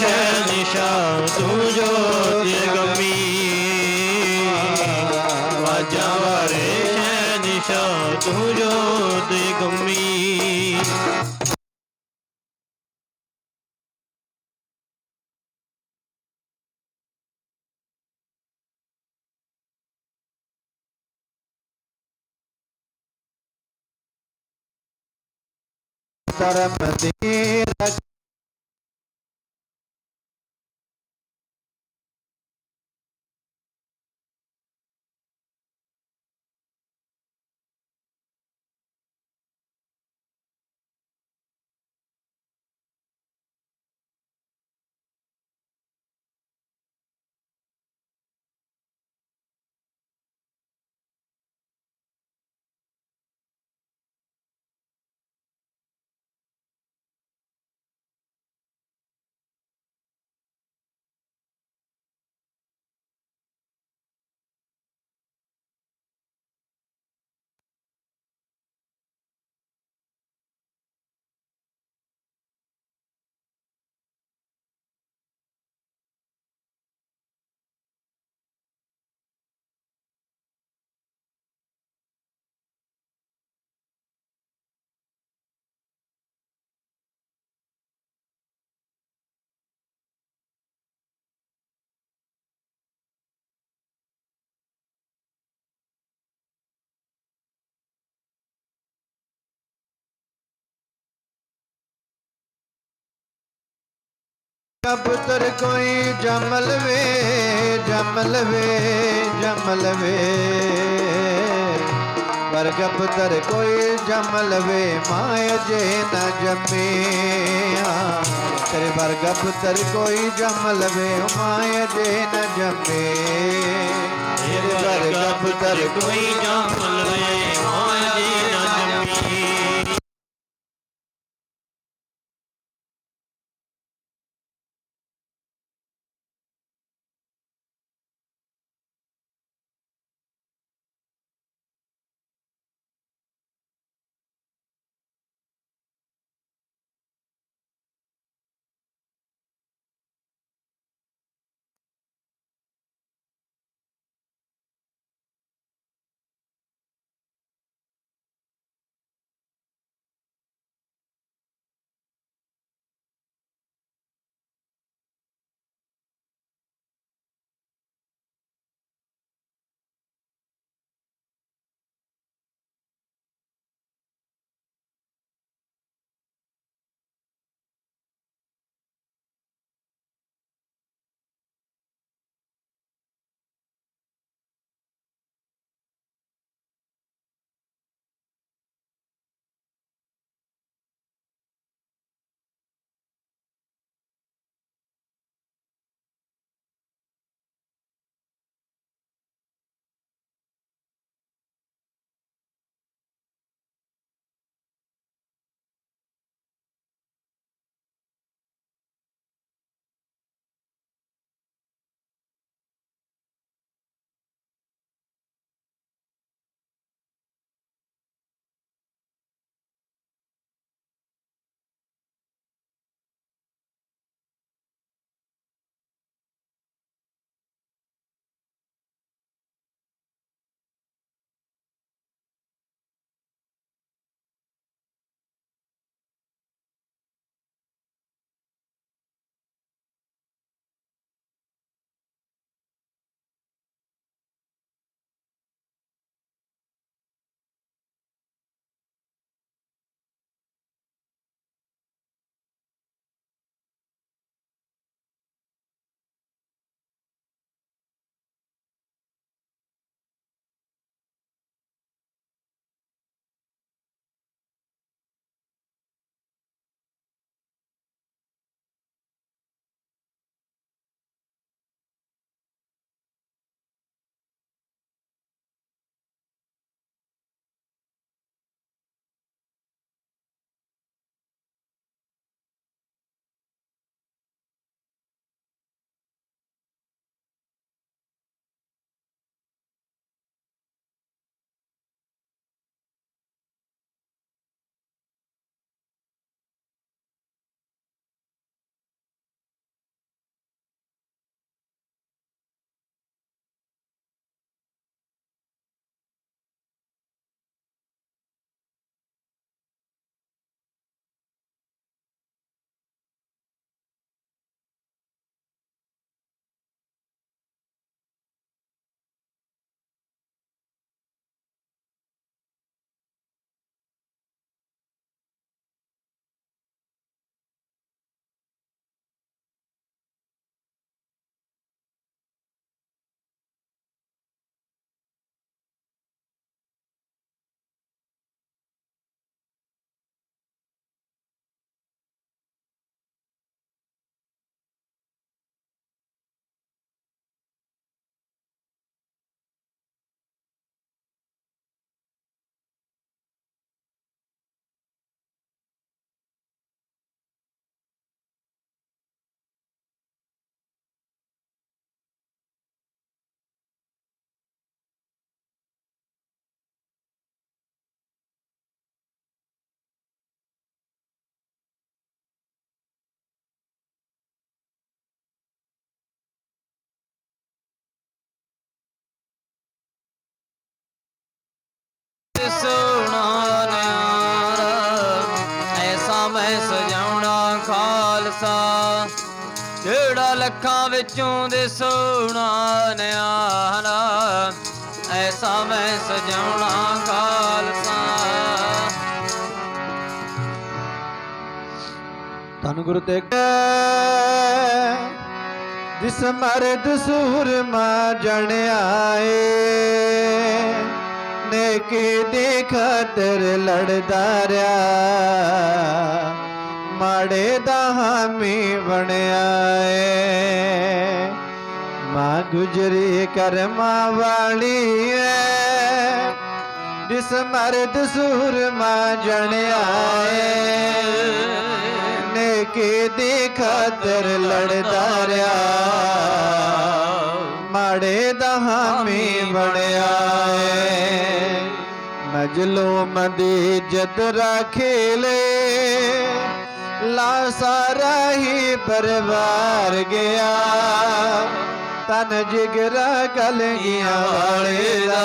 शनिशा तुझो जगमी वजवरे शनिशा तुझो जगमी करम दे कबूतर कोई जमल वे जमल वे जमल वे। पर कबूतर कोई जमल वे माय जे न जमे। तेरे पर कबूतर कोई जमल वे माय जे न जमे। तेरे पर कबूतर कोई जमल वे। ਲੱਖਾਂ ਵਿੱਚੋਂ ਦੇ ਸੋਹਣਾ ਨਿਆਣਾ ਐਸਾ ਮੈਂ ਸਜਾਉਣਾ ਖਾਲਸਾ। ਧੰਨ ਗੁਰੂ ਤੇਗ ਜਿਸ ਮਰਦ ਸੂਰਮਾ ਜਣ ਆਏ ਨੇਕੀ ਦੀ ਖਾਤਰ ਲੜਦਾ ਰਿਆ ਮਾੜੇ ਦਾ ਹਾਮੀ ਬਣਿਆ ਏ ਮਾਂ ਗੁਜਰੀ ਕਰਮਾਂ ਵਾਲੀ ਏ ਜਿਸ ਮਰਦ ਸੂਰਮਾ ਜਣ ਆਏ ਨੇਕੀ ਦੀ ਖਾਤਰ ਲੜਦਾ ਰਿਆ ਮਾੜੇ ਦਾ ਹਾਮੀ ਬਣਿਆ ਏ ਮਜਲੂਮ ਦੀ ਇੱਜ਼ਤ ਰੱਖੇਲੇ ਲਾ अल्लाह सारा ही परिवार गया। तन जिगरा कलगिया वाले दा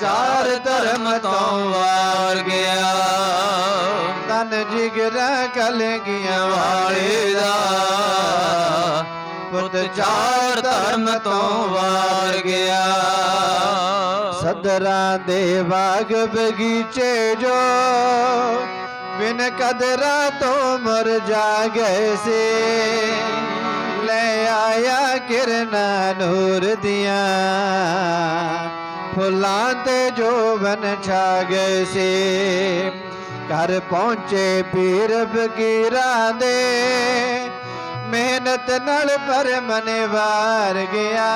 चार धर्म तो वार गया। तन जिगरा कलगिया वाले दा पुत चार धर्म तो वार गया। सदरा दे बाग बगीचे जो बिन कदरा तो मर जा से। ले आया किरना नूर दिया। फुलाते जो बन छा गए से। घर पहुँचे पीर फकीरा दे। मेहनत नल पर मन वार गया।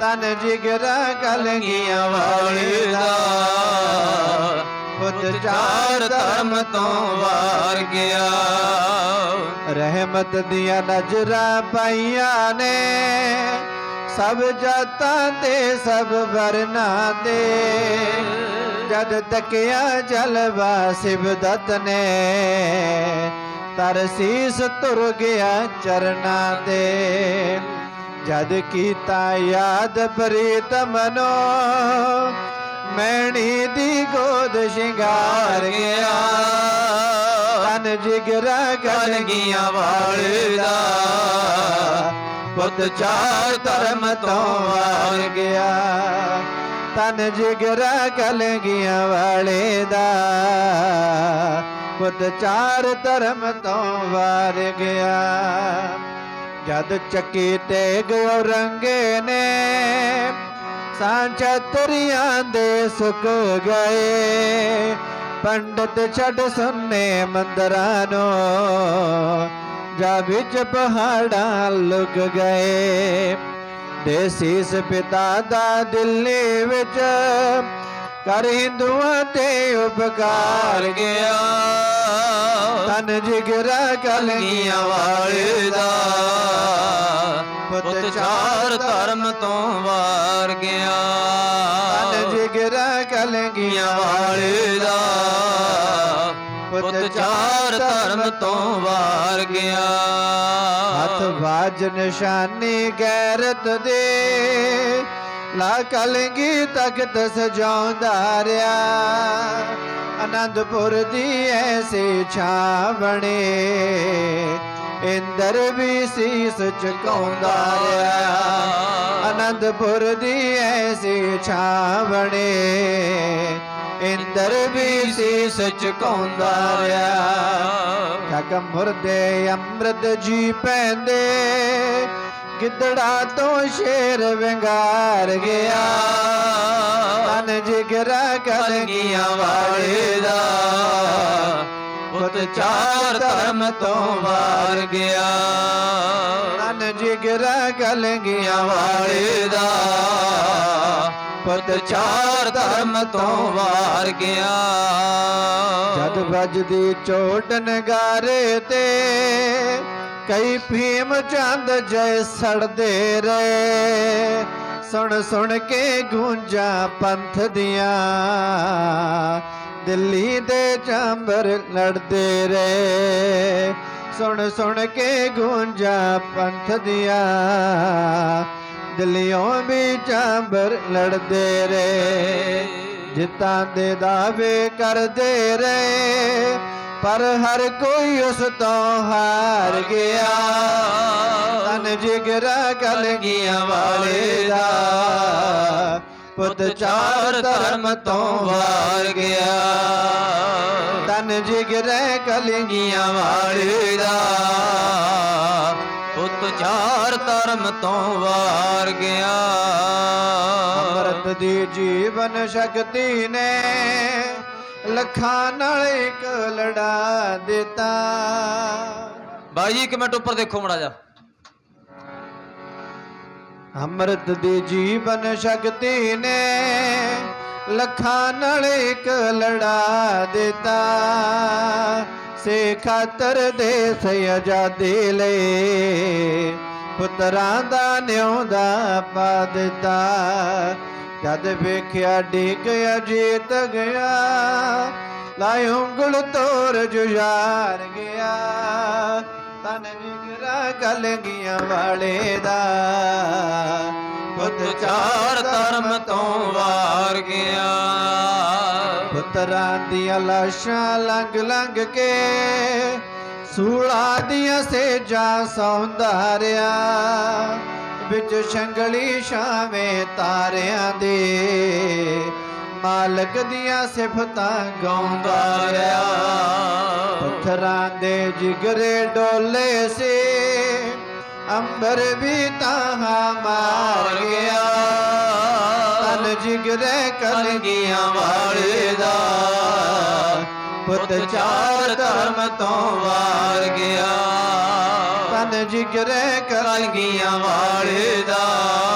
तन जिगरा कलगिया वाली ਪੁੱਤ ਚਾਰ ਧਰਮ ਤੋਂ ਵਾਰ ਗਿਆ ਰਹਿਮਤ ਦੀਆਂ ਨਜ਼ਰਾਂ ਪਾਈਆਂ ਨੇ ਸਭ ਜਾਤਾਂ ਤੇ ਸਭ ਵਰਨਾਂ ਤੇ ਜਦ ਤੱਕਿਆ ਜਲਵਾ ਸਿਬਦਤ ਨੇ ਤਰਸੀਸ ਤੁਰ ਗਿਆ ਚਰਨਾਂ ਤੇ ਜਦ ਕੀਤਾ ਯਾਦ ਪ੍ਰੀਤਮ ਨੋ ਮੈਣੀ ਦੀ ਗੋਦ ਸ਼ਿੰਗਾਰ ਗਿਆ ਤਨ ਜਿਗਰਾ ਕਲਗੀਆਂ ਵਾਲੇ ਦਾ ਪੁੱਤ ਚਾਰ ਧਰਮ ਤੋਂ ਵਾਰ ਗਿਆ ਤਨ ਜਿਗਰਾ ਕਲਗੀਆਂ ਵਾਲੇ ਦਾ ਪੁੱਤ ਚਾਰ ਧਰਮ ਤੋਂ ਵਾਰ ਗਿਆ ਜਦ ਚੱਕੀ ਤੇ ਗਇਓ ਰੰਗੇ ਨੇ ਸਾਂਝਾਤੀਆਂ ਦੇ ਸੁੱਕ ਗਏ। ਪੰਡਤ ਛੱਡ ਸੁੰਨੇ ਮੰਦਰਾਂ ਨੂੰ, ਜਾ ਵਿੱਚ ਪਹਾੜਾਂ ਲੁਕ ਗਏ। ਦੇਸੀ ਪਿਤਾ ਦਾ ਦਿੱਲੀ ਵਿੱਚ ਕਰ ਹਿੰਦੂਆਂ ਤੇ ਉਪਕਾਰ ਗਿਆ। ਤਨ ਜਿਗਰਾ ਕਲਗੀਆਂ ਵਾਲੇ ਦਾ। ਪੁੱਤ ਚਾਰ ਧਰਮ ਤੋਂ ਵਾਰ ਗਿਆ ਤਨ ਜਿਗਰਾ ਕਲਗੀਆਂ ਵਾਲੇ ਦਾ ਪੁੱਤ ਚਾਰ ਧਰਮ ਤੋਂ ਵਾਰ ਗਿਆ ਹੱਥ ਬਾਜ ਨਿਸ਼ਾਨੀ ਗੈਰਤ ਦੇ ਲਾ ਕਲਗੀ ਤਖਤ ਸਜਾਉਂਦਾ ਰਿਆ ਆਨੰਦਪੁਰ ਦੀ ਐਸੀ ਛਾਵਣੇ ਇੰਦਰ ਵੀ ਸੀਸ ਝੁਕਾਉਂਦਾ ਰਿਆ ਆਨੰਦਪੁਰ ਦੀ ਐਸੀ ਛਾਵਣੇ ਇੰਦਰ ਵੀ ਸੀਸ ਝੁਕਾਉਂਦਾ ਰਿਆ ਠਗ ਮੁਰਦੇ ਅੰਮ੍ਰਿਤ ਜੀ ਪੈਂਦੇ ਗਿੱਦੜਾ ਤੋਂ ਸ਼ੇਰ ਵਿੰਗਾਰ ਗਿਆ। ਤਨ ਜਿਗਰਾ ਕਲਗੀਆਂ ਵਾਲੇ ਦਾ। ਪੁੱਤ ਚਾਰ ਧਰਮ ਤੋਂ ਵਾਰ ਗਿਆ ਤਨ ਜਿਗਰਾ ਕਲਗੀਆਂ ਵਾਲੇ ਦਾ ਪੁੱਤ ਚਾਰ ਧਰਮ ਤੋਂ ਵਾਰ ਗਿਆ ਜਦ ਵੱਜਦੀ ਚੋਟ ਨਗਾਰੇ ਤੇ ਕਈ ਭੀਮ ਚੰਦ ਜੈ ਸੜਦੇ ਰਹੇ ਸੁਣ ਸੁਣ ਕੇ ਗੂੰਜਾਂ ਪੰਥ ਦੀਆਂ ਦਿੱਲੀ ਦੇ ਚਾਂਬਰ ਲੜਦੇ ਰਹੇ ਸੁਣ ਸੁਣ ਕੇ ਗੂੰਜਾਂ ਪੰਥ ਦੀਆਂ ਦਿੱਲੀੋਂ ਵੀ ਚਾਂਬਰ ਲੜਦੇ ਰਹੇ ਜਿੱਤਾਂ ਦੇ ਦਾਅਵੇ ਕਰਦੇ ਰਹੇ ਪਰ ਹਰ ਕੋਈ ਉਸ ਤੋਂ ਹਾਰ ਗਿਆ ਤਨ ਜਿਗਰਾ ਕਲਗੀਆਂ ਵਾਲੇ ਦਾ ਪੁੱਤ ਚਾਰ ਧਰਮ ਤੋਂ ਵਾਰ ਗਿਆ ਤਨ ਜਿਗਰੇ ਕਲਗੀਆਂ ਵਾਲੇ ਦਾ ਪੁੱਤ ਚਾਰ ਧਰਮ ਤੋਂ ਵਾਰ ਗਿਆ ਅੰਮ੍ਰਿਤ ਦੀ ਜੀਵਨ ਸ਼ਕਤੀ ਨੇ ਲੱਖਾਂ ਨਾਲ ਇੱਕ ਲੜਾ ਦਿੱਤਾ ਬਾਈ ਜੀ ਇੱਕ ਮਿੰਟ ਉੱਪਰ ਦੇਖੋ ਮੜਾ ਜਾ ਅੰਮ੍ਰਿਤ ਦੀ ਜੀਵਨ ਸ਼ਕਤੀ ਨੇ ਲੱਖਾਂ ਨਾਲ ਇੱਕ ਲੜਾ ਦਿੱਤਾ। ਸੇ ਖਾਤਰ ਦੇਸ ਆਜ਼ਾਦੀ ਲਈ ਪੁੱਤਰਾਂ ਦਾ ਨਿਉਂਦਾ ਪਾ ਦਿੱਤਾ। ਜਦ ਵੇਖਿਆ ਡਿੱਗ ਜੀਤ ਗਿਆ। ਲਾਇ ਉਂਗਲ ਤੋਰ ਜੁਝਾਰ ਗਿਆ। ਤਨ ਜਿੰਗਰਾ ਗਲ ਗਿਆ ਵਾਲੇ ਦਾ। ਪੁੱਤ ਚਾਰ ਧਰਮ ਤੋਂ ਵਾਰ ਗਿਆ। ਪੁੱਤਰਾਂ ਦੀਆਂ ਲਾਸ਼ਾਂ ਲੰਘ ਲੰਘ ਕੇ ਸੂਲਾ ਦੀਆਂ ਸੇਜਾਂ ਸੌਂਦਾ ਸੌਂਦਾਰਿਆ ਵਿੱਚ ਸ਼ੰਗਲੀ ਛਾਵੇਂ ਤਾਰਿਆਂ ਦੇ ਮਾਲਕ ਦੀਆਂ ਸਿਫਤਾਂ ਗਾਉਂਦਾ ਰਿਹਾ। ਪੱਥਰਾਂ ਦੇ ਜਿਗਰੇ ਡੋਲੇ ਸੇ। ਅੰਬਰ ਵੀ ਤਾਹਾ ਮਾਰ ਗਿਆ। ਤਨ ਜਿਗਰੇ ਕਲਗੀਆਂ ਵਾਲੇ ਦਾ। ਪੁੱਤ ਚਾਰ ਧਰਮ ਤੋਂ ਵਾਰ ਗਿਆ। ਤਨ ਜਿਗਰੇ ਕਲਗੀਆਂ ਵਾਲੇ ਦਾ।